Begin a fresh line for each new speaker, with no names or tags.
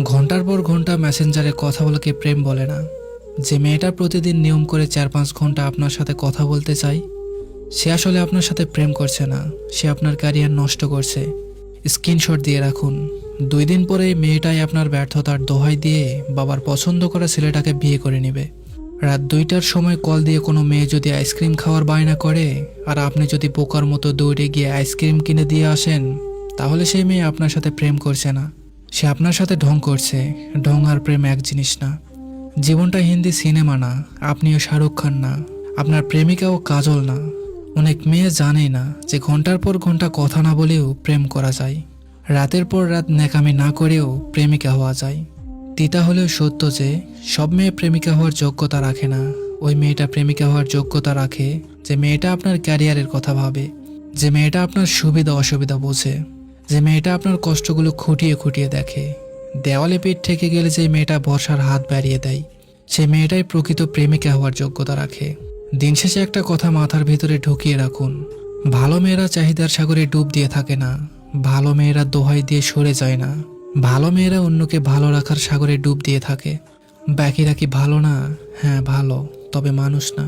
ঘণ্টার পর ঘণ্টা মেসেঞ্জারে কথা বলাকে প্রেম বলে না। যে মেয়েটা প্রতিদিন নিয়ম করে চার পাঁচ ঘণ্টা আপনার সাথে কথা বলতে চায়, সে আসলে আপনার সাথে প্রেম করছে না, সে আপনার ক্যারিয়ার নষ্ট করছে। স্ক্রিনশট দিয়ে রাখুন। দুই দিন পরেই মেয়েটাই আপনার ব্যর্থতার দোহাই দিয়ে বাবার পছন্দ করা ছেলেটাকে বিয়ে করে নেবে। রাত দুইটার সময় কল দিয়ে কোনো মেয়ে যদি আইসক্রিম খাওয়ার বায়না করে, আর আপনি যদি পোকার মতো দৌড়ে গিয়ে আইসক্রিম কিনে দিয়ে আসেন, তাহলে সেই মেয়ে আপনার সাথে প্রেম করছে না। সে আপনার সাথে ঢং করছে। ঢং আর প্রেম এক জিনিস না। জীবনটা হিন্দি সিনেমা না। আপনিও শাহরুখ খান না। আপনার প্রেমিকাও কাজল না। অনেক মেয়ে জানেই না যে ঘণ্টার পর ঘণ্টা কথা না বলেও প্রেম করা যায়। রাতের পর রাত নেকামি না করেও প্রেমিকা হওয়া যায়। তিতা হলেও সত্য যে, সব মেয়ে প্রেমিকা হওয়ার যোগ্যতা রাখে না। ওই মেয়েটা প্রেমিকা হওয়ার যোগ্যতা রাখে যে মেয়েটা আপনার ক্যারিয়ারের কথা ভাবে, যে মেয়েটা আপনার সুবিধা অসুবিধা বোঝে। যে মেয়েটা আপনার কষ্টগুলো খুঁটিয়ে খুঁটিয়ে দেখে। দেওয়ালে পিঠ থেকে গেলে যে মেয়েটা বর্ষার হাত বাড়িয়ে দেয়, সে মেয়েটাই প্রকৃত প্রেমিকা হওয়ার যোগ্যতা রাখে। দিন শেষে একটা কথা মাথার ভিতরে ঢুকিয়ে রাখুন, ভালো মেয়েরা চাহিদার সাগরে ডুব দিয়ে থাকে না, ভালো মেয়েরা দোহাই দিয়ে সরে যায় না, ভালো মেয়েরা অন্যকে ভালো রাখার সাগরে ডুব দিয়ে থাকে। বাকিরা কি ভালো না? হ্যাঁ ভালো, তবে মানুষ না।